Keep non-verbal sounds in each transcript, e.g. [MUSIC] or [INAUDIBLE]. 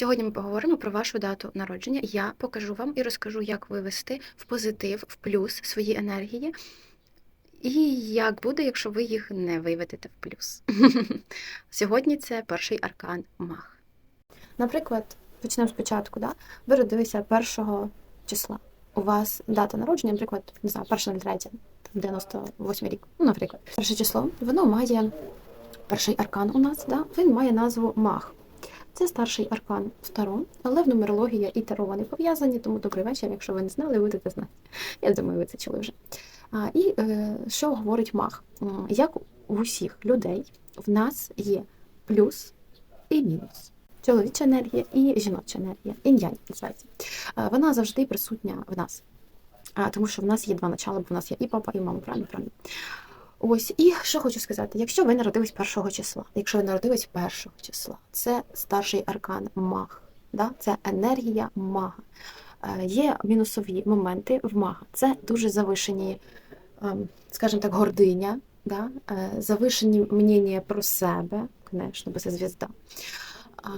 Сьогодні ми поговоримо про вашу дату народження. Я покажу вам і розкажу, як вивести в позитив, в плюс свої енергії, і як буде, якщо ви їх не виведете в плюс. [LAUGHS] Сьогодні це перший аркан маг. Наприклад, почнемо спочатку, да? ви родилися 1 числа. У вас дата народження, наприклад, не знаю, 1.03, 98 рік. Ну, наприклад, перше число, воно має перший аркан у нас, да? він має назву маг. Це старший аркан Таро, але в нумерологія і Таро вони пов'язані, тому добрий вечір, якщо ви не знали, будете знати. Я думаю, ви це чули вже. А, і е, що говорить маг? Як у всіх людей, в нас є плюс і мінус. Чоловіча енергія і жіноча енергія, інь-янь називається. Вона завжди присутня в нас. Тому що в нас є два начала, бо в нас є і папа, і мама, правильно, правильно. Ось, і що хочу сказати: якщо ви народились першого числа, якщо ви народились першого числа, це старший аркан маг, да? це енергія мага. Е, Є мінусові моменти в мага. Це дуже завишені, ем, скажімо так, гординя, да? е, завишені мнення про себе, звісно, бо це звізда. А,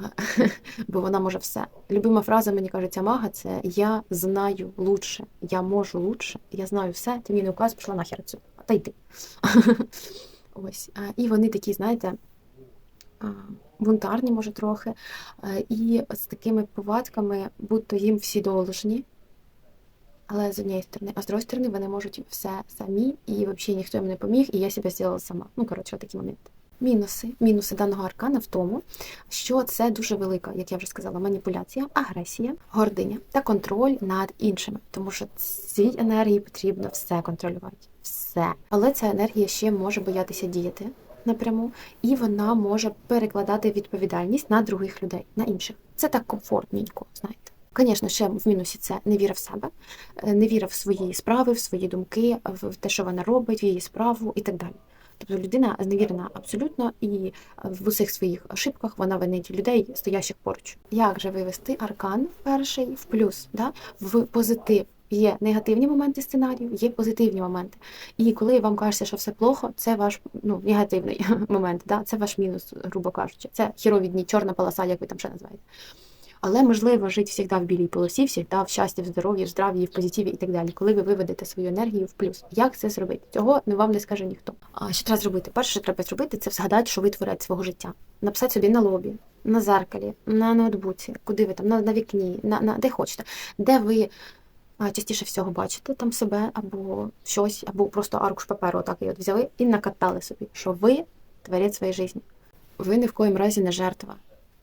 [LAUGHS] Бо вона може все. Любима фраза, мені кажеться, мага це я знаю лучше, я можу лучше, я знаю все, ти мені не указ, пішла нахер цю. Та йди. [LAUGHS] Ось. І вони такі, знаєте, бунтарні, може, трохи, і з такими повадками, будь-то їм всі должні. Але з однієї сторони, а з другої сторони, вони можуть все самі, і взагалі ніхто їм не поміг, і я себе зробила сама. Ну, коротше, такі моменти. Мінуси. Мінуси даного аркана в тому, що це дуже велика, як я вже сказала, маніпуляція, агресія, гординя та контроль над іншими, тому що цій енергії потрібно все контролювати. Все. Але ця енергія ще може боятися діяти напряму, і вона може перекладати відповідальність на других людей, на інших. Це так комфортненько, знаєте. Звісно, ще в мінусі це невіра в себе, е, невіра в свої справи, в свої думки, в те, що вона робить, в її справу і так далі. Тобто людина зневірена абсолютно, і в усіх своїх ошибках вона винить людей, стоящих поруч. Як же вивести аркан перший в плюс, да? в позитив? Є негативні моменти сценарію, є позитивні моменти. І коли вам кажеться, що все плохо, це ваш ну, негативний [LAUGHS] момент, да? це ваш мінус, грубо кажучи. Це хірові чорна полоса, як ви там ще називаєте. Але можливо жити завжди в білій полосі, завжди в щасті, в здоров'ї, в здрав'ї, в позитиві і так далі, коли ви виведете свою енергію в плюс. Як це зробити? Цього не вам не скаже ніхто. А що треба зробити? Перше, що треба зробити, це згадати, що ви творець свого життя. Написати собі на лобі, на зеркалі, на ноутбуці, куди ви там, на, на вікні, на, на де хочете, де ви. Частіше всього бачите там себе або щось, або просто аркуш паперу, отак і от взяли і накатали собі, що ви творець своєї житті. Ви ні в коїм разі не жертва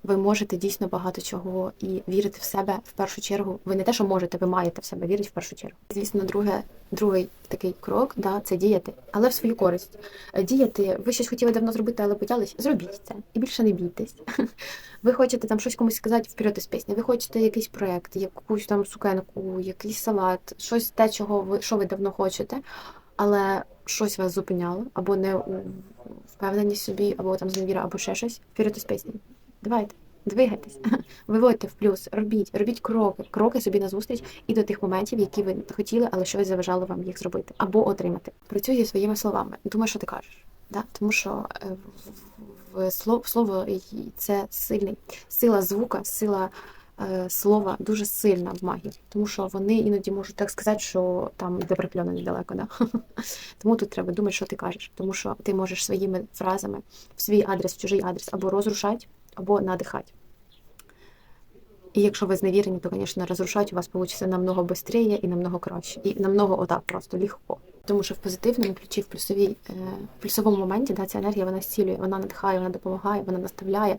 ви можете дійсно багато чого і вірити в себе в першу чергу. Ви не те, що можете, ви маєте в себе вірити в першу чергу. Звісно, друге, другий такий крок да, це діяти, але в свою користь. Е, Діяти, ви щось хотіли давно зробити, але боялись, зробіть це і більше не бійтесь. [LAUGHS] Ви хочете там щось комусь сказати вперед із пісні. Ви хочете якийсь проект, якусь там сукенку, якийсь салат, щось те, чого ви що ви давно хочете, але щось вас зупиняло, або не впевненість собі, або там зневіра, або ще щось. Вперед із пісні. Давайте, двигайтесь, [LAUGHS] виводьте в плюс, робіть, робіть кроки, кроки собі назустріч і до тих моментів, які ви хотіли, але щось заважало вам їх зробити або отримати. Працюй зі своїми словами. Думай, що ти кажеш. Да? Тому що е, в, слово, це сильний сила звука, сила е, слова дуже сильна в магії, тому що вони іноді можуть так сказати, що там до прикльону недалеко. Да? [LAUGHS] Тому тут треба думати, що ти кажеш, тому що ти можеш своїми фразами в свій адрес, в чужий адрес або розрушати, або надихати. І якщо ви зневірені, то, звісно, розрушати у вас вийде намного швидше і намного краще. І намного отак просто легко. Тому що в позитивному ключі, в плюсовій, е, в плюсовому моменті да, ця енергія вона зцілює, вона надихає, вона допомагає, вона наставляє.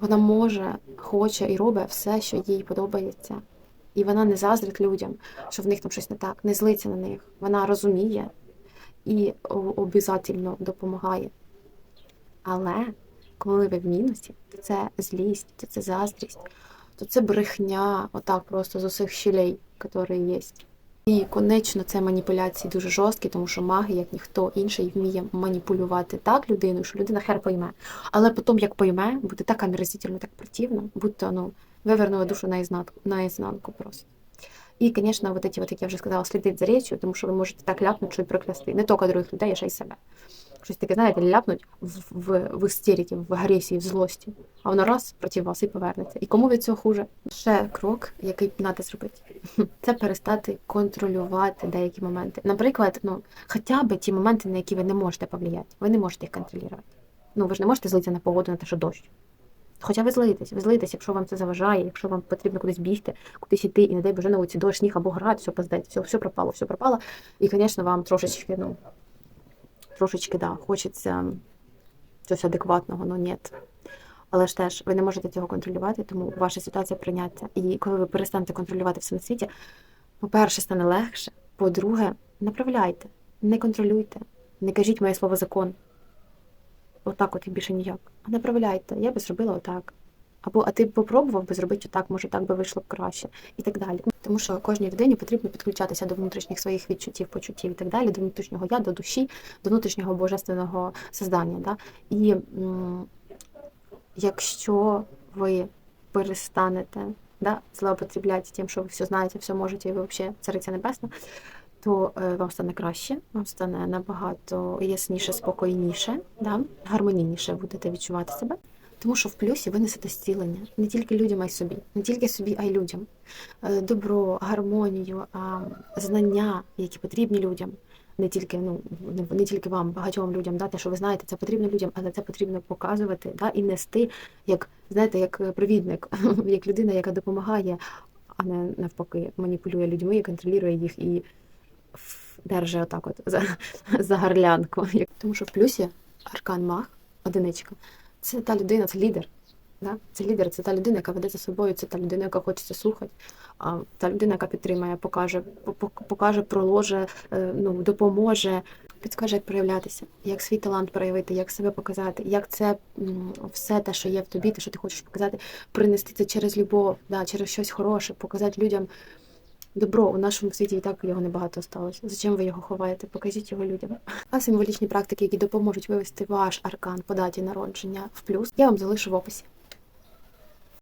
Вона може, хоче і робить все, що їй подобається. І вона не заздрить людям, що в них там щось не так, не злиться на них. Вона розуміє і обов'язково допомагає. Але коли ви в мінусі, то це злість, то це заздрість, то це брехня, отак просто з усіх щілей, які є. І конечно, це маніпуляції дуже жорсткі, тому що маги, як ніхто інший, вміє маніпулювати так людину, що людина хер пойме. Але потім, як пойме, буде так омерзительно, так противно, будто ну, вивернула душу наізнанку, наізнанку просто. І, звісно, вот эти, вот, як я вже сказала, слідить за речью, тому що ви можете так ляпнути, що й проклясти. Не тільки других людей, а ще й себе. Щось таке, знаєте, ляпнуть в, в, в істериці, в агресії, в злості, а воно раз проти вас і повернеться. І кому від цього хуже? Ще крок, який треба зробити, [LAUGHS] це перестати контролювати деякі моменти. Наприклад, ну хоча б ті моменти, на які ви не можете повлияти, ви не можете їх контролювати. Ну ви ж не можете злитися на погоду, на те, що дощ. Хоча ви злитесь, ви злитесь, якщо вам це заважає, якщо вам потрібно кудись бігти, кудись іти, і не дай Боже на вулиці дощ, сніг або град, все поздать, все, все пропало, все пропало. І, звісно, вам трошечки, ну, трошечки, да, хочеться щось адекватного, ну ні. Але ж теж ви не можете цього контролювати, тому ваша ситуація прийняття. І коли ви перестанете контролювати все на світі, по-перше, стане легше. По-друге, направляйте, не контролюйте, не кажіть моє слово закон. Отак от і більше ніяк. А направляйте, я би зробила отак. Або а ти б попробував би зробити отак, може так би вийшло б краще, і так далі. Тому що кожній людині потрібно підключатися до внутрішніх своїх відчуттів, почуттів і так далі, до внутрішнього я, до душі, до внутрішнього божественного создання. Да? І м, якщо ви перестанете да, злоупотребляти тим, що ви все знаєте, все можете, і ви взагалі цариця небесна, то е, вам стане краще, вам стане набагато ясніше, спокійніше, да? гармонійніше будете відчувати себе. Тому що в плюсі ви несете зцілення не тільки людям, а й собі, не тільки собі, а й людям. Е, Добро, гармонію, знання, які потрібні людям. Не тільки, ну, не, тільки вам, багатьом людям, да, те, що ви знаєте, це потрібно людям, але це потрібно показувати да, і нести, як, знаєте, як е, провідник, [LAUGHS] як людина, яка допомагає, а не навпаки, маніпулює людьми, контролює їх і держить отак от за, [LAUGHS] за гарлянку. Тому що в плюсі аркан маг, одиничка, це та людина, це лідер. Да? Це лідер, це та людина, яка веде за собою, це та людина, яка хочеться слухати, а та людина, яка підтримає, покаже, по- по- покаже, проложе, ну, допоможе, підскаже, як проявлятися, як свій талант проявити, як себе показати, як це все те, що є в тобі, те, що ти хочеш показати, принести це через любов, да, через щось хороше, показати людям добро. У нашому світі і так його небагато сталося. Зачем ви його ховаєте? Покажіть його людям. [LAUGHS] А символічні практики, які допоможуть вивести ваш аркан по даті народження в плюс, я вам залишу в описі.